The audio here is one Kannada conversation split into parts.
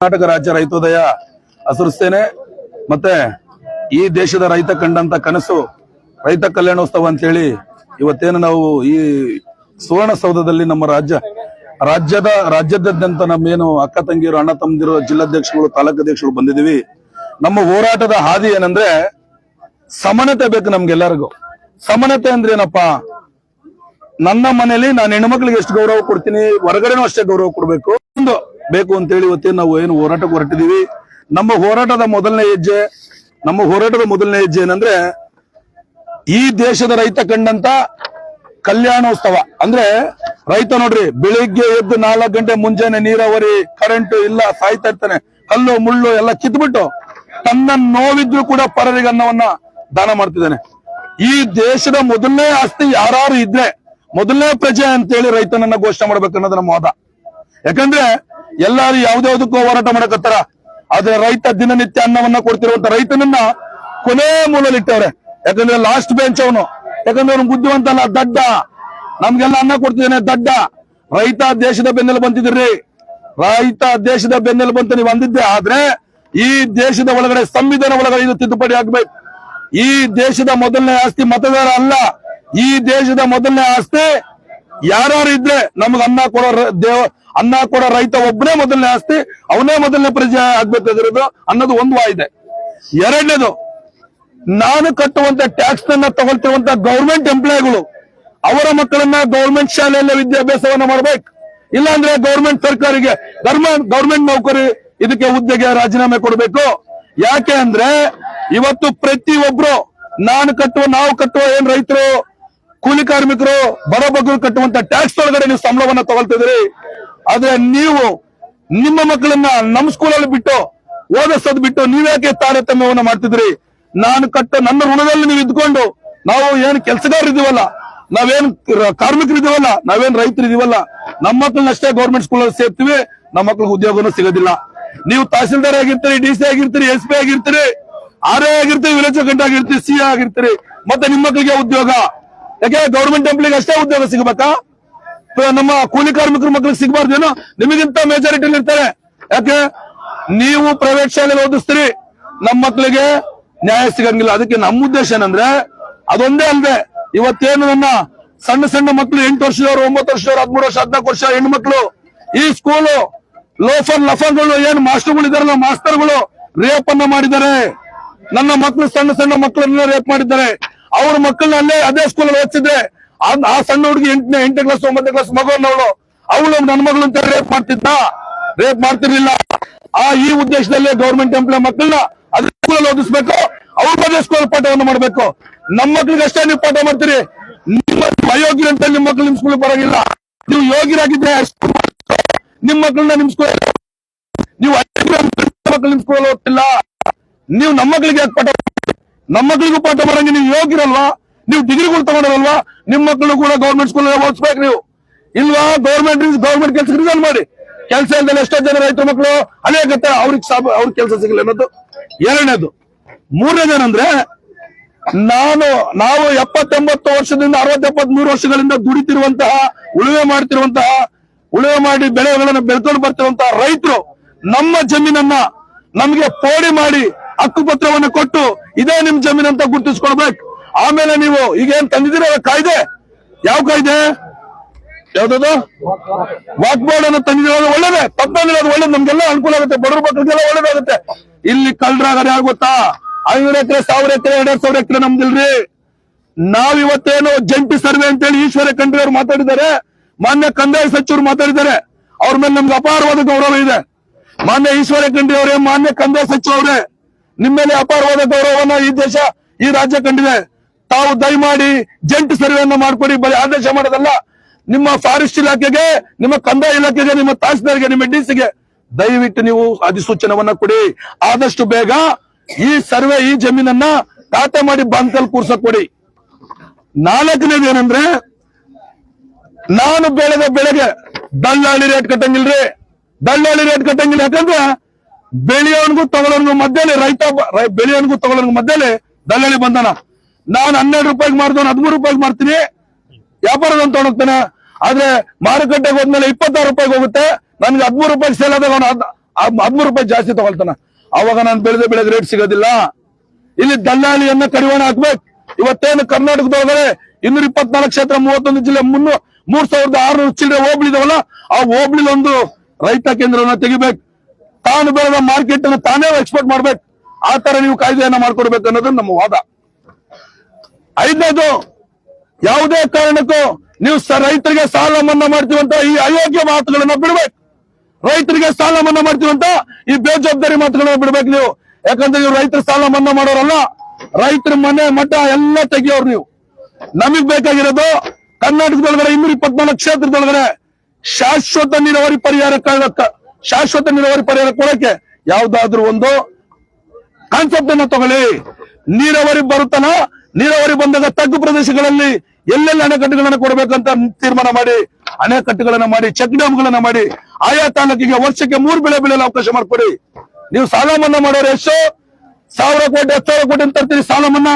ಕರ್ನಾಟಕ ರಾಜ್ಯ ರೈತೋದಯ ಹಸರಿಸ್ತೇನೆ. ಮತ್ತೆ ಈ ದೇಶದ ರೈತ ಕಂಡಂತ ಕನಸು, ರೈತ ಕಲ್ಯಾಣೋತ್ಸವ ಅಂತ ಹೇಳಿ ಇವತ್ತೇನು ನಾವು ಈ ಸುವರ್ಣಸೌಧದಲ್ಲಿ ನಮ್ಮ ರಾಜ್ಯ, ರಾಜ್ಯದ, ರಾಜ್ಯದಾದ್ಯಂತ ನಮ್ಮೇನು ಅಕ್ಕ ತಂಗಿಯರು, ಅಣ್ಣ ತಮ್ಮದಿರು ಜಿಲ್ಲಾಧ್ಯಕ್ಷಗಳು ತಾಲೂಕಾಧ್ಯಕ್ಷರು ಬಂದಿದೀವಿ ನಮ್ಮ ಹೋರಾಟದ ಹಾದಿ ಏನಂದ್ರೆ ಸಮಾನತೆ ಬೇಕು ನಮ್ಗೆಲ್ಲರಿಗೂ. ಸಮಾನತೆ ಅಂದ್ರೆ ಏನಪ್ಪಾ? ನನ್ನ ಮನೇಲಿ ನಾನು ಹೆಣ್ಮಕ್ಳಿಗೆ ಎಷ್ಟು ಗೌರವ ಕೊಡ್ತೀನಿ, ಹೊರಗಡೆನೂ ಅಷ್ಟೇ ಗೌರವ ಕೊಡ್ಬೇಕು. ಬೇಕು ಅಂತೇಳಿ ಇವತ್ತೇ ನಾವು ಏನು ಹೋರಾಟಕ್ಕೆ ಹೊರಟಿದೀವಿ ನಮ್ಮ ಹೋರಾಟದ ಮೊದಲನೇ ಹೆಜ್ಜೆ, ನಮ್ಮ ಹೋರಾಟದ ಮೊದಲನೇ ಹೆಜ್ಜೆ ಏನಂದ್ರೆ ಈ ದೇಶದ ರೈತ ಕಂಡಂತ ಕಲ್ಯಾಣೋತ್ಸವ. ಅಂದ್ರೆ ರೈತ ನೋಡ್ರಿ, ಬೆಳಿಗ್ಗೆ ಎದ್ದು ನಾಲ್ಕು ಗಂಟೆ ಮುಂಜಾನೆ ನೀರಾವರಿ ಕರೆಂಟ್ ಇಲ್ಲ, ಸಾಯ್ತಾ ಇರ್ತಾನೆ. ಕಲ್ಲು, ಮುಳ್ಳು ಎಲ್ಲ ಕಿತ್ಬಿಟ್ಟು ತನ್ನ ನೋವಿದ್ರು ಕೂಡ ಪರರಿಗೆ ಅನ್ನವನ್ನ ದಾನ ಮಾಡ್ತಿದ್ದಾನೆ. ಈ ದೇಶದ ಮೊದಲನೇ ಆಸ್ತಿ ಯಾರು ಇದ್ರೆ, ಮೊದಲನೇ ಪ್ರಜೆ ಅಂತೇಳಿ ರೈತನನ್ನ ಘೋಷಣೆ ಮಾಡ್ಬೇಕನ್ನೋದು ನಮ್ಮ ವಾದ. ಯಾಕಂದ್ರೆ ಎಲ್ಲಾರು ಯಾವ್ದಾವ್ದಕ್ಕೂ ಹೋರಾಟ ಮಾಡಕತ್ತಾರ. ಆದ್ರೆ ರೈತ ದಿನನಿತ್ಯ ಅನ್ನವನ್ನ ಕೊಡ್ತಿರುವಂತ ರೈತನನ್ನ ಕೊನೆ ಮೂಲಲಿಟ್ಟವ್ರೆ ಯಾಕಂದ್ರೆ ಲಾಸ್ಟ್ ಬೆಂಚ್ ಅವನು. ಯಾಕಂದ್ರೆ ಅವ್ನು ಬುದ್ಧಿವಂತ ಅಲ್ಲ ದಡ್ಡ. ನಮ್ಗೆಲ್ಲ ಅನ್ನ ಕೊಡ್ತಿದ್ದಾನೆ ದಡ್ಡ. ರೈತ ದೇಶದ ಬೆನ್ನೆಲು ಬಂತಿದ್ರಿ ರೈತ ದೇಶದ ಬೆನ್ನೆಲು ಬಂತ ನೀವು ಅಂದಿದ್ದೆ. ಆದ್ರೆ ಈ ದೇಶದ ಒಳಗಡೆ, ಸಂವಿಧಾನ ಒಳಗಡೆ ಇದು ತಿದ್ದುಪಡಿ ಆಗ್ಬೇಕು. ಈ ದೇಶದ ಮೊದಲನೇ ಆಸ್ತಿ ಮತದಾರ ಅಲ್ಲ. ಈ ದೇಶದ ಮೊದಲನೇ ಆಸ್ತಿ ಯಾರು ಇದ್ರೆ ನಮ್ಗೆ ಅನ್ನ ಕೊಡೋ ದೇವ, ಅನ್ನ ಕೊಡೋ ರೈತ ಒಬ್ಬನೇ ಮೊದಲನೇ ಆಸ್ತಿ, ಅವನೇ ಮೊದಲನೇ ಪ್ರಜೆ ಆಗ್ಬೇಕಾಗಿರೋದು ಅನ್ನೋದು ಒಂದು ವಾಯಿದೆ. ಎರಡನೇದು, ನಾನು ಕಟ್ಟುವಂತ ಟ್ಯಾಕ್ಸ್ ನನ್ನ ತಗೊಳ್ತಿರುವಂತ ಗೌರ್ಮೆಂಟ್ ಎಂಪ್ಲಾಯ್ಗಳು ಅವರ ಮಕ್ಕಳನ್ನ ಗೌರ್ಮೆಂಟ್ ಶಾಲೆಯಲ್ಲಿ ವಿದ್ಯಾಭ್ಯಾಸವನ್ನ ಮಾಡ್ಬೇಕು. ಇಲ್ಲಾಂದ್ರೆ ಗೌರ್ಮೆಂಟ್ ಸರ್ಕಾರಿಗೆ ಗೌರ್ಮೆಂಟ್ ಗೌರ್ಮೆಂಟ್ ನೌಕರಿ ಇದಕ್ಕೆ ಹುದ್ದೆಗೆ ರಾಜೀನಾಮೆ ಕೊಡಬೇಕು. ಯಾಕೆ ಅಂದ್ರೆ, ಇವತ್ತು ಪ್ರತಿ ಒಬ್ರು ನಾನು ಕಟ್ಟುವ, ನಾವು ಕಟ್ಟುವ ಏನ್ ರೈತರು ಕೂಲಿ ಕಾರ್ಮಿಕರು ಬಡ ಬಗ್ಗರು ಕಟ್ಟುವಂತ ಟ್ಯಾಕ್ಸ್ ಒಳಗಡೆ ನೀವು ಸಂಬಳವನ್ನ ತಗೊಳ್ತಿದ್ರಿ ಆದ್ರೆ ನೀವು ನಿಮ್ಮ ಮಕ್ಕಳನ್ನ ನಮ್ಮ ಸ್ಕೂಲಲ್ಲಿ ಬಿಟ್ಟು ಓದಿಸೋದ್ ಬಿಟ್ಟು ನೀವ್ಯಾಕೆ ತಾರತಮ್ಯವನ್ನ ಮಾಡ್ತಿದ್ರಿ ನಾನು ಕಟ್ಟ ನನ್ನ ಋಣದಲ್ಲಿ ನೀವು ಇದ್ಕೊಂಡು ನಾವು ಏನ್ ಕೆಲಸಗಾರರು ಇದೀವಲ್ಲ ನಾವೇನ್ ಕಾರ್ಮಿಕರಿದೀವಲ್ಲ ನಾವೇನ್ ರೈತರಿದೀವಲ್ಲ ನಮ್ಮ ಮಕ್ಕಳನ್ನ ಅಷ್ಟೇ ಗೌರ್ಮೆಂಟ್ ಸ್ಕೂಲಲ್ಲಿ ಸೇರ್ತೀವಿ ನಮ್ಮ ಮಕ್ಳಿಗೆ ಉದ್ಯೋಗನೂ ಸಿಗೋದಿಲ್ಲ. ನೀವು ತಹಸೀಲ್ದಾರ್ ಆಗಿರ್ತೀರಿ, ಡಿ ಸಿ ಆಗಿರ್ತೀರಿ, ಎಸ್ ಪಿ ಆಗಿರ್ತೀರಿ, ಆರ್ ಎ ಆಗಿರ್ತೀರಿ ವಿಲೇಜ್ ಗಂಟ ಆಗಿರ್ತೀರಿ, ಸಿ ಆಗಿರ್ತೀರಿ, ಮತ್ತೆ ನಿಮ್ಮ ಮಕ್ಕಳಿಗೆ ಉದ್ಯೋಗ? ಯಾಕೆ ಗೌರ್ಮೆಂಟ್ ಎಂಪ್ಲಿಗೆ ಅಷ್ಟೇ ಉದ್ಯೋಗ ಸಿಗಬೇಕಾ? ನಮ್ಮ ಕೂಲಿ ಕಾರ್ಮಿಕರ ಮಕ್ಕಳಿಗೆ ಸಿಗಬಾರ್ದೇನೋ ನಿಮಗಿಂತ ಮೆಜಾರಿಟಿ ಇರ್ತಾರೆ. ಯಾಕೆ? ನೀವು ಪ್ರೈವೇಟ್ ಶಾಲೆಗೆ ಓದಿಸ್ತೀರಿ ನಮ್ಮ ಮಕ್ಕಳಿಗೆ ನ್ಯಾಯ ಸಿಗಂಗಿಲ್ಲ. ಅದಕ್ಕೆ ನಮ್ಮ ಉದ್ದೇಶ ಏನಂದ್ರೆ, ಅದೊಂದೇ ಅಲ್ಲದೆ ಇವತ್ತೇನು ನನ್ನ ಸಣ್ಣ ಸಣ್ಣ ಮಕ್ಕಳು ಎಂಟು ವರ್ಷದವರು, ಒಂಬತ್ತು ವರ್ಷದವರು, ಹದಿಮೂರು ವರ್ಷ, ಹದಿನಾಲ್ಕು ವರ್ಷ ಹೆಣ್ಣು ಮಕ್ಕಳು ಈ ಸ್ಕೂಲು ಲೋಫರ್ ಲಫರ್ಗಳು ಏನ್ ಮಾಸ್ಟರ್ಗಳು ಇದಾರಲ್ಲ ಮಾಸ್ತರ್ಗಳು ರೇಪ್ ಅನ್ನ ಮಾಡಿದ್ದಾರೆ. ನನ್ನ ಮಕ್ಕಳು ಸಣ್ಣ ಸಣ್ಣ ಮಕ್ಕಳನ್ನ ರೇಪ್ ಮಾಡಿದ್ದಾರೆ. ಅವ್ರ ಮಕ್ಕಳನ್ನ ಅಲ್ಲೇ ಅದೇ ಸ್ಕೂಲಲ್ಲಿ ಓದಿಸಿದ್ರೆ ಆ- ಸಣ್ಣ ಹುಡುಗಿ ಎಂಟನೇ ಎಂಟನೇ ಕ್ಲಾಸ್ ಒಂಬತ್ತನೇ ಕ್ಲಾಸ್ ಮಗುವನ್ನವಳು ಅವಳು ನನ್ನ ಮಗಳು ರೇಪ್ ಮಾಡ್ತಿದ್ದ? ರೇಪ್ ಮಾಡ್ತಿರ್ಲಿಲ್ಲ. ಆ, ಈ ಉದ್ದೇಶದಲ್ಲಿ ಗೌರ್ಮೆಂಟ್ ಎಂಪ್ಲಾಯ್ ಮಕ್ಕಳನ್ನ ಅದೇ ಸ್ಕೂಲಲ್ಲಿ ಓದಿಸ್ಬೇಕು. ಅವ್ರ ಬಗ್ಗೆ ಸ್ಕೂಲ್ ಪಾಠವನ್ನು ಮಾಡ್ಬೇಕು. ನಮ್ಮ ಮಕ್ಳಿಗೆ ಅಷ್ಟೇ ನೀವು ಪಾಠ ಮಾಡ್ತೀರಿ. ನಿಮ್ಮ ಅಯೋಗ್ಯರು ಅಂತ ನಿಮ್ಮ ಮಕ್ಳು ನಿಮ್ ಸ್ಕೂಲ್ ಬರೋಗಿಲ್ಲ. ನೀವು ಯೋಗ್ಯರಾಗಿದ್ರೆ ಅಷ್ಟೇ ನಿಮ್ಮ ನಿಮ್ ಸ್ಕೂಲ್ ನೀವು ಮಕ್ಳು ನಿಮ್ ಸ್ಕೂಲ್ ಓದ್ತಿಲ್ಲ. ನೀವು ನಮ್ಮ ಮಕ್ಕಳಿಗೆ ಯಾಕೆ ಪಾಠ ನಮ್ಮ ಮಕ್ಕಳಿಗೂ ಪಾಠ ಮಾಡಂಗೆ ನೀವು ಯೋಗ್ಯರಲ್ವಾ? ನೀವು ಡಿಗ್ರಿಗಳು ತಗೊಂಡಿರಲ್ವಾ? ನಿಮ್ಮ ಮಕ್ಕಳು ಕೂಡ ಗೌರ್ಮೆಂಟ್ ಸ್ಕೂಲ್ ಓದಿಸ್ಬೇಕು ನೀವು. ಇಲ್ವಾ? ಗೌರ್ಮೆಂಟ್ ಗೌರ್ಮೆಂಟ್ ಕೆಲಸ ರಿಸೈನ್ ಮಾಡಿ. ಕೆಲಸ ಇಲ್ದಲ್ಲಿ ಎಷ್ಟೋ ಜನ ರೈತರ ಮಕ್ಕಳು ಅನೇಕತ್ತ ಅವ್ರಿಗೆ ಅವ್ರ ಕೆಲಸ ಸಿಗಲಿ ಅನ್ನೋದು ಎರಡನೇದು. ಮೂರನೇದೇನಂದ್ರೆ ನಾನು, ನಾವು ಎಪ್ಪತ್ತೆಂಬತ್ತು ವರ್ಷದಿಂದ ಅರವತ್ ಎಪ್ಪತ್ಮೂರು ವರ್ಷಗಳಿಂದ ದುಡಿತಿರುವಂತಹ, ಉಳುವೆ ಮಾಡ್ತಿರುವಂತಹ, ಉಳುವೆ ಮಾಡಿ ಬೆಳೆಗಳನ್ನು ಬೆಳ್ಕೊಂಡು ಬರ್ತಿರುವಂತಹ ರೈತರು ನಮ್ಮ ಜಮೀನನ್ನ ನಮ್ಗೆ ಪೋಡಿ ಮಾಡಿ ಹಕ್ಕುಪತ್ರವನ್ನ ಕೊಟ್ಟು ಇದೇ ನಿಮ್ ಜಮೀನ್ ಅಂತ ಗುರುತಿಸ್ಕೊಳ್ಬೇಕು. ಆಮೇಲೆ ನೀವು ಈಗ ಏನ್ ತಂದಿದ್ದೀರ ಕಾಯ್ದೆ? ಯಾವ ಕಾಯ್ದೆ? ಯಾವ್ದದು? ವಾಕ್ ಬೋರ್ಡ್ ಅನ್ನು ತಂದಿರೋದು ಒಳ್ಳೇದೇ ತಪ್ಪಂದಿರೋದು ಒಳ್ಳೇದು. ನಮ್ಗೆಲ್ಲ ಅನುಕೂಲ ಆಗುತ್ತೆ. ಬಡವ್ರ ಮಕ್ಕಳಿಗೆಲ್ಲ ಒಳ್ಳೇದಾಗುತ್ತೆ ಇಲ್ಲಿ ಕಳ್ಳರಾಗಾರ ಯಾರು ಗೊತ್ತಾ ಐನೂರ ಎಕರೆ, ಸಾವಿರ ಎಕರೆ, ಎರಡ್ ಸಾವಿರ ಎಕರೆ ನಮ್ದಿಲ್ರಿ. ನಾವ್ ಇವತ್ತೇನು ಜಂಟಿ ಸರ್ವೆ ಅಂತೇಳಿ ಈಶ್ವರ ಖಂಡ್ರಿ ಅವ್ರು ಮಾತಾಡಿದ್ದಾರೆ. ಮಾನ್ಯ ಕಂದಾಯ ಸಚಿವರು ಮಾತಾಡಿದ್ದಾರೆ. ಅವ್ರ ಮೇಲೆ ನಮ್ಗೆ ಅಪಾರವಾದ ಗೌರವ ಇದೆ. ಮಾನ್ಯ ಈಶ್ವರ ಖಂಡ್ರಿ ಅವರೇ, ಮಾನ್ಯ ಕಂದಾಯ ಸಚಿವ ಅವರೇ ನಿಮ್ಮ ಮೇಲೆ ಅಪಾರವಾದ ಗೌರವವನ್ನ ಈ ದೇಶ, ಈ ರಾಜ್ಯ ಕಂಡಿದೆ. ತಾವು ದಯಮಾಡಿ ಜಂಟಿ ಸರ್ವೆಯನ್ನ ಮಾಡ್ಕೊಡಿ, ಬರೀ ಆದೇಶ ಮಾಡೋದಲ್ಲ. ನಿಮ್ಮ ಫಾರೆಸ್ಟ್ ಇಲಾಖೆಗೆ, ನಿಮ್ಮ ಕಂದಾಯ ಇಲಾಖೆಗೆ, ನಿಮ್ಮ ತಹಸೀಲ್ದಾರ್ಗೆ, ನಿಮ್ಮ ಡಿಸಿಗೆ ದಯವಿಟ್ಟು ನೀವು ಅಧಿಸೂಚನವನ್ನ ಕೊಡಿ. ಆದಷ್ಟು ಬೇಗ ಈ ಸರ್ವೆ, ಈ ಜಮೀನನ್ನ ಖಾತೆ ಮಾಡಿ ಬಂಕಲ್ ಕೂರ್ಸಕ್ ಕೊಡಿ. ನಾಲ್ಕನೇದು ಏನಂದ್ರೆ, ನಾನು ಬೆಳೆದ ಬೆಳೆಗೆ ದಲ್ಲಾಳಿ ರೇಟ್ ಕಟ್ಟಂಗಿಲ್ರಿ. ದಲ್ಲಾಳಿ ರೇಟ್ ಕಟ್ಟಂಗಿಲ್ಲ ಯಾಕಂದ್ರೆ ಬೆಳೆಯೋನ್ಗೂ ತಗೊಳ್ಳೋನ್ಗೂ ಮಧ್ಯದಲ್ಲಿ ರೈತ ಬೆಳೆಯೋನ್ಗೂ ತಗೊಳ್ಳೋನ್ಗೂ ಮಧ್ಯದಲ್ಲಿ ದಲ್ಲಾಳಿ ಬಂದನ ನಾನು ಹನ್ನೆರಡು ರೂಪಾಯಿಗೆ ಮಾರ್ದವನು ಹದಿಮೂರು ರೂಪಾಯಿಗೆ ಮಾರ್ತೀನಿ. ವ್ಯಾಪಾರದವನು ತಗೊಂಡೋಗ್ತಾನೆ ಆದ್ರೆ ಮಾರುಕಟ್ಟೆಗೆ ಹೋದ್ಮೇಲೆ ಇಪ್ಪತ್ತಾರು ರೂಪಾಯಿಗೆ ಹೋಗುತ್ತೆ. ನನ್ಗೆ ಹದಿಮೂರು ರೂಪಾಯಿ ಸೇಲ್ ಆದಾಗ ಅವನು ಹದಿಮೂರು ರೂಪಾಯಿ ಜಾಸ್ತಿ ತಗೊಳ್ತಾನ. ಅವಾಗ ನಾನು ಬೆಳೆದ ಬೆಳೆದ ರೇಟ್ ಸಿಗೋದಿಲ್ಲ. ಇಲ್ಲಿ ದಲ್ಲಾಳಿಯನ್ನ ಕಡಿವಾಣ ಹಾಕ್ಬೇಕು. ಇವತ್ತೇನು ಕರ್ನಾಟಕದೊಳಗಡೆ ಇನ್ನೂರ ಇಪ್ಪತ್ನಾಲ್ಕು ಕ್ಷೇತ್ರ ಮೂವತ್ತೊಂದು ಜಿಲ್ಲೆ ಮುನ್ನೂ ಮೂರ್ ಸಾವಿರದ ಆರ್ನೂರು ಚಿಲ್ಲರೆ ಹೋಬಳಿದವಲ್ಲ, ಆ ಹೋಬಳಿದೊಂದು ರೈತ ಕೇಂದ್ರವನ್ನ ತೆಗಿಬೇಕು. ತಾನು ಬೆಳೆದ ಮಾರ್ಕೆಟ್ ಅನ್ನು ತಾನೇ ಎಕ್ಸ್ಪೋರ್ಟ್ ಮಾಡ್ಬೇಕು. ಆ ತರ ನೀವು ಕಾಯ್ದೆಯನ್ನ ಮಾಡ್ಕೊಡ್ಬೇಕು ಅನ್ನೋದು ನಮ್ಮ ವಾದ. ಐದನೇದು, ಯಾವುದೇ ಕಾರಣಕ್ಕೂ ನೀವು ರೈತರಿಗೆ ಸಾಲ ಮನ್ನಾ ಮಾಡ್ತೀವಂತ ಈ ಅಯೋಗ್ಯ ಮಾತುಗಳನ್ನ ಬಿಡ್ಬೇಕು. ರೈತರಿಗೆ ಸಾಲ ಮನ್ನಾ ಮಾಡ್ತೀವಂತ ಈ ಬೇಜವಾಬ್ದಾರಿ ಮಾತುಗಳನ್ನ ಬಿಡ್ಬೇಕು ನೀವು. ಯಾಕಂದ್ರೆ ನೀವು ರೈತರ ಸಾಲ ಮನ್ನಾ ಮಾಡೋರಲ್ಲ, ರೈತರ ಮನೆ, ಮಠ ಎಲ್ಲ ತೆಗಿಯೋರು ನೀವು. ನಮಗ್ ಬೇಕಾಗಿರೋದು ಕರ್ನಾಟಕದೊಳಗಡೆ ಇನ್ನೂರ ಇಪ್ಪತ್ನಾಲ್ಕು ಕ್ಷೇತ್ರದೊಳಗಡೆ ಶಾಶ್ವತ ನೀರಾವರಿ ಪರಿಹಾರ ಶಾಶ್ವತ ನೀರಾವರಿ ಪರಿಹಾರ ಕೊಡಕ್ಕೆ ಯಾವ್ದಾದ್ರು ಒಂದು ಕಾನ್ಸೆಪ್ಟ್ ಅನ್ನ ತಗೊಳ್ಳಿ. ನೀರಾವರಿ ಬರುತ್ತಲ್ಲ ನೀರಾವರಿ ಬಂದಾಗ ತಗ್ಗು ಪ್ರದೇಶಗಳಲ್ಲಿ ಎಲ್ಲೆಲ್ಲಿ ಅಣೆಕಟ್ಟುಗಳನ್ನ ಕೊಡಬೇಕಂತ ತೀರ್ಮಾನ ಮಾಡಿ, ಅಣೆಕಟ್ಟುಗಳನ್ನ ಮಾಡಿ ಚೆಕ್ ಡ್ಯಾಮ್ಗಳನ್ನ ಮಾಡಿ, ಆಯಾ ತಾಲೂಕಿಗೆ ವರ್ಷಕ್ಕೆ ಮೂರು ಬೆಳೆ ಬೆಳೆಯಲು ಅವಕಾಶ ಮಾಡಿಕೊಡಿ. ನೀವು ಸಾಲ ಮನ್ನಾ ಮಾಡೋರು ಎಷ್ಟು? ಸಾವಿರ ಕೋಟಿ, ಹತ್ತು ಸಾವಿರ ಕೋಟಿ ಅಂತ ತರ್ತೀರಿ ಸಾಲ ಮನ್ನಾ.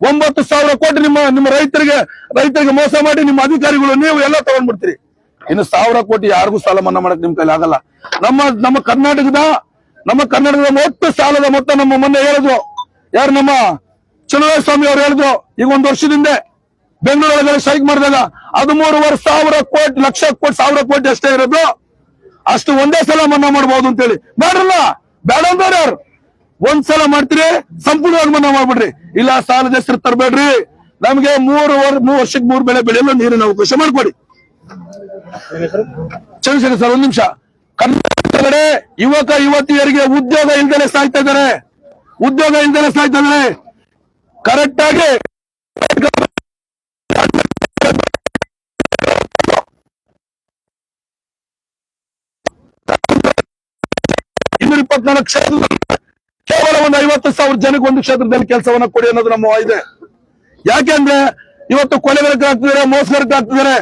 ಒಂಬತ್ತು ಸಾವಿರ ಕೋಟಿ ನಿಮ್ಮ ನಿಮ್ಮ ರೈತರಿಗೆ ರೈತರಿಗೆ ಮೋಸ ಮಾಡಿ ನಿಮ್ಮ ಅಧಿಕಾರಿಗಳು ನೀವು ಎಲ್ಲ ತಗೊಂಡ್ಬಿಡ್ತೀರಿ. ಇನ್ನು ಸಾವಿರ ಕೋಟಿ ಯಾರಿಗೂ ಸಾಲ ಮನ್ನಾ ಮಾಡಕ್ ನಿಮ್ ಕೈಲಿ ಆಗಲ್ಲ. ನಮ್ಮ ನಮ್ಮ ಕರ್ನಾಟಕದ ನಮ್ಮ ಕರ್ನಾಟಕದ ಒಟ್ಟು ಸಾಲದ ಮೊತ್ತ ನಮ್ಮ ಮೊನ್ನೆ ಹೇಳಿದ್ರು. ಯಾರು ನಮ್ಮ ಸ್ವಾಮಿ ಅವ್ರು ಹೇಳಿದ್ರು, ಈಗ ಒಂದು ವರ್ಷದಿಂದ ಬೆಂಗಳೂರೊಳಗಡೆ ಸ್ಟ್ರೈಕ್ ಮಾಡಿದಾಗ ಹದಿಮೂರುವರೆ ಸಾವಿರ ಕೋಟಿ, ಲಕ್ಷ ಕೋಟಿ, ಸಾವಿರ ಕೋಟಿ ಅಷ್ಟೇ ಇರೋದು. ಅಷ್ಟು ಒಂದೇ ಸಲ ಮನ್ನಾ ಮಾಡಬಹುದು ಅಂತೇಳಿ. ಬೇಡಲ್ಲ ಬೇಡ ಅಂದ್ರೆ ಯಾರು? ಒಂದ್ ಸಲ ಮಾಡ್ತೀರಿ, ಸಂಪೂರ್ಣವಾಗಿ ಮನ್ನಾ ಮಾಡ್ಬಿಡ್ರಿ. ಇಲ್ಲ, ಸಾಲದ ಹೆಸರು ತರಬೇಡ್ರಿ. ನಮ್ಗೆ ಮೂರು ಮೂರು ವರ್ಷಕ್ಕೆ ಮೂರು ಬೆಳೆ ಬೆಳೆಯಲು ನೀರಿನ ಅವಕಾಶ ಮಾಡ್ಕೊಡಿ. ಚಂದ್ರಶೇಖರ್ ಸರ್, ಒಂದ್ ನಿಮಿಷ. ಕರ್ನಾಟಕದ ಯುವಕ, ಯುವತಿಯರಿಗೆ ಉದ್ಯೋಗ ಇಲ್ದಲೆ ಸಾಯ್ತಾ ಇದ್ದಾರೆ. ಉದ್ಯೋಗ ಇಲ್ದಲೆ ಸಾಯ್ತಾ ಇದ್ದಾರೆ. ಕರೆಕ್ಟ್ ಆಗಿ ಇನ್ನೂರ ಇಪ್ಪತ್ನಾಲ್ಕು ಕ್ಷೇತ್ರದಲ್ಲಿ ಕೇವಲ ಒಂದು ಐವತ್ತು ಸಾವಿರ ಜನಕ್ಕೆ ಒಂದು ಕ್ಷೇತ್ರದಲ್ಲಿ ಕೆಲಸವನ್ನ ಕೊಡಿ ಅನ್ನೋದು ನಮ್ಮ ಇದೆ ಯಾಕೆಂದ್ರೆ ಇವತ್ತು ಕೊಲೆಗಾರಕ್ಕಾಗ್ತಿದ್ದಾರೆ ಮೋಸಗಾರಕ್ಕಾಗ್ತಿದ್ದಾರೆ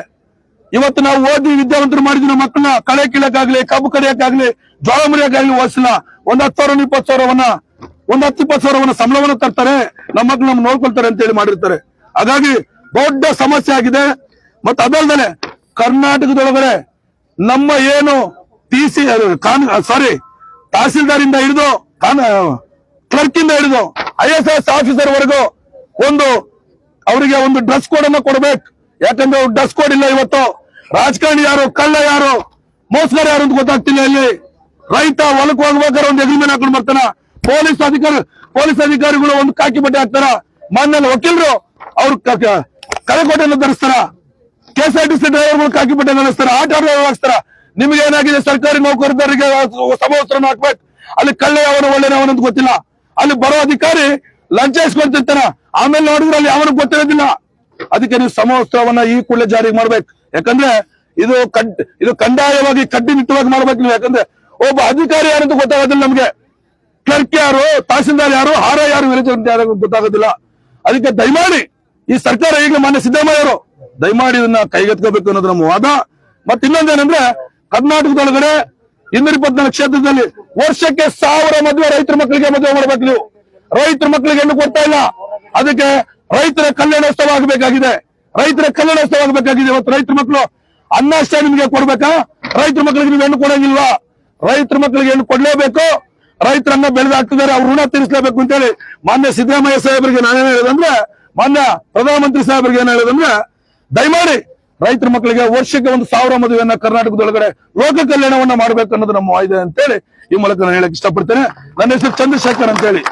ಇವತ್ತು ನಾವು ಓದಿ ವಿದ್ಯಾವಂತರು ಮಾಡಿದ ಮಕ್ಕಳನ್ನ ಕಳೆ ಕೀಳಕ್ಕಾಗ್ಲಿ, ಕಬ್ಬು ಕಡಿಯಕ್ಕಾಗ್ಲಿ, ಜ್ವಾಳ ಮುರಿಯಕ್ಕಾಗ್ಲಿ ಓದಿಸಲ್ಲ ಒಂದ್ ಹತ್ತು ಸಾವಿರ, ಇಪ್ಪತ್ತು ಸಾವಿರವನ್ನ, ಒಂದ್ ಹತ್ತು, ಇಪ್ಪತ್ತು ಸಾವಿರವನ್ನ ಸಂಬಳವನ್ನ ತರ್ತಾರೆ. ನಮ್ಮ ಮಕ್ಳು ನಮ್ಗೆ ನೋಡ್ಕೊಳ್ತಾರೆ ಅಂತ ಹೇಳಿ ಮಾಡಿರ್ತಾರೆ. ಹಾಗಾಗಿ ದೊಡ್ಡ ಸಮಸ್ಯೆ ಆಗಿದೆ. ಮತ್ತೆ ಅದಲ್ದಲೆ ಕರ್ನಾಟಕದೊಳಗಡೆ ನಮ್ಮ ಏನು ಟಿ ಸಿ ಸಾರಿ ತಹಸೀಲ್ದಾರ್ ಇಂದ ಹಿಡಿದು ಕ್ಲರ್ಕ್ ಇಂದ ಹಿಡಿದು ಐ ಎಸ್ ಎಸ್ ಆಫೀಸರ್ ವರೆಗೂ ಒಂದು, ಅವರಿಗೆ ಒಂದು ಡ್ರೆಸ್ ಕೋಡ್ ಅನ್ನ ಕೊಡ್ಬೇಕು. ಯಾಕಂದ್ರೆ ಡ್ರೆಸ್ ಕೋಡ್ ಇಲ್ಲ ಇವತ್ತು. ರಾಜಕಾರಣಿ ಯಾರು, ಕಳ್ಳ ಯಾರು ಮೋಸಗಾರ ಯಾರು ಅಂತ ಗೊತ್ತಾಗ್ತಿಲ್ಲ ಇಲ್ಲಿ. ರೈತ ಹೊಲಕ್ ಹೋಗ್ಬೇಕಾದ್ರೆ ಒಂದು ಎಗ್ರಿಮೆಂಟ್ ಹಾಕೊಂಡು ಬರ್ತಾನ. ಪೊಲೀಸ್ ಅಧಿಕಾರಿ, ಪೊಲೀಸ್ ಅಧಿಕಾರಿಗಳು ಒಂದು ಕಾಕಿ ಬಟ್ಟೆ ಹಾಕ್ತಾರ. ಮಣ್ಣಲ್ಲಿ ವಕೀಲರು ಅವ್ರು ಕಳೆಕೋಟೆಯನ್ನು ಧರಿಸ್ತಾರ. ಕೆಎಸ್ಆರ್ಟಿಸಿ ಡ್ರೈವರ್ಗಳು ಕಾಕಿ ಬಟ್ಟೆ ನಡೆಸ್ತಾರ ಆಟೋ ಡ್ರೈವರ್ ಹಾಕ್ತಾರ ನಿಮ್ಗೆ ಏನಾಗಿದೆ? ಸರ್ಕಾರಿ ನೌಕರರಿಗೆ ಸಮವಸ್ತ್ರನ ಹಾಕ್ಬೇಕು. ಅಲ್ಲಿ ಕಳ್ಳ ಅವನು ಒಳ್ಳೆ ಅವನು ಅಂತ ಗೊತ್ತಿಲ್ಲ. ಅಲ್ಲಿ ಬರೋ ಅಧಿಕಾರಿ ಲಂಚ ಇಸ್ಕೊಂತಿರ್ತಾನ. ಆಮೇಲೆ ನೋಡಿದ್ರೆ ಅಲ್ಲಿ ಅವನಿಗೆ ಗೊತ್ತಿರೋದಿಲ್ಲ. ಅದಕ್ಕೆ ನೀವು ಸಮವಸ್ತ್ರವನ್ನ ಈ ಕೂಡಲೇ ಜಾರಿಗೆ ಮಾಡ್ಬೇಕು. ಯಾಕಂದ್ರೆ ಇದು ಕಡ್, ಇದು ಕಂದಾಯವಾಗಿ ಕಡ್ಡಿನಿಟ್ಟವಾಗಿ ಮಾಡ್ಬೇಕು ನೀವು. ಯಾಕಂದ್ರೆ ಒಬ್ಬ ಅಧಿಕಾರಿ ಯಾರು ಗೊತ್ತಾಗೋದಿಲ್ಲ ನಮ್ಗೆ. ಕ್ಲರ್ಕ್ ಯಾರು, ತಹಸೀಲ್ದಾರ್ ಯಾರು, ಹಾರ ಯಾರು ವಿರೋಧ ಗೊತ್ತಾಗೋದಿಲ್ಲ. ಅದಕ್ಕೆ ದಯಮಾಡಿ ಈ ಸರ್ಕಾರ ಈಗಲೂ ಮಾನ್ಯ ಸಿದ್ದರಾಮಯ್ಯವರು ದಯಮಾಡಿ ಇದನ್ನ ಕೈಗೆತ್ಕೋಬೇಕು ಅನ್ನೋದು ನಮ್ಮ ವಾದ. ಮತ್ತೆ ಇನ್ನೊಂದೇನಂದ್ರೆ ಕರ್ನಾಟಕದೊಳಗಡೆ ಇನ್ನೂರ ಇಪ್ಪತ್ನಾಲ್ಕು ಕ್ಷೇತ್ರದಲ್ಲಿ ವರ್ಷಕ್ಕೆ ಸಾವಿರ ಮದುವೆ ರೈತರ ಮಕ್ಕಳಿಗೆ ಮದುವೆ ಮಾಡ್ಬೇಕು ನೀವು. ರೈತರ ಮಕ್ಕಳಿಗೆ ಹೆಣ್ಣು ಕೊಡ್ತಾ ಇಲ್ಲ. ಅದಕ್ಕೆ ರೈತರ ಕಲ್ಯಾಣೋತ್ಸವ ಆಗಬೇಕಾಗಿದೆ. ರೈತರ ಕಲ್ಯಾಣಸ್ಥವಾಗಬೇಕಾಗಿದೆ ಇವತ್ತು ರೈತರ ಮಕ್ಕಳು ಅನ್ನ ಅಷ್ಟೇ ನಿಮ್ಗೆ ಕೊಡ್ಬೇಕಾ? ರೈತರ ಮಕ್ಕಳಿಗೆ ನೀವು ಹೆಣ್ಣು ಕೊಡಂಗಿಲ್ವಾ? ರೈತರ ಮಕ್ಕಳಿಗೆ ಹೆಣ್ಣು ಕೊಡ್ಲೇಬೇಕು. ರೈತರನ್ನ ಬೆಳೆದಾಕ್ತಿದ್ದಾರೆ ಅವ್ರ ಋಣ ತೀರಿಸಲೇಬೇಕು ಅಂತೇಳಿ ಮಾನ್ಯ ಸಿದ್ದರಾಮಯ್ಯ ಸಾಹೇಬರಿಗೆ ನಾನೇನ್ ಹೇಳೋದಂದ್ರೆ, ಮಾನ್ಯ ಪ್ರಧಾನಮಂತ್ರಿ ಸಾಹೇಬರಿಗೆ ಏನ್ ಹೇಳೋದಂದ್ರೆ, ದಯಮಾಡಿ ರೈತರ ಮಕ್ಕಳಿಗೆ ವರ್ಷಕ್ಕೆ ಒಂದು ಸಾವಿರ ಮದುವೆಯನ್ನ ಕರ್ನಾಟಕದೊಳಗಡೆ ಲೋಕ ಕಲ್ಯಾಣವನ್ನ ಮಾಡ್ಬೇಕು ಅನ್ನೋದು ನಮ್ಮ ಅಂತ ಅಂತೇಳಿ ಈ ಮೂಲಕ ನಾನು ಹೇಳಕ್ ಇಷ್ಟಪಡ್ತೇನೆ. ನನ್ನ ಹೆಸರು ಚಂದ್ರಶೇಖರ್ ಅಂತೇಳಿ.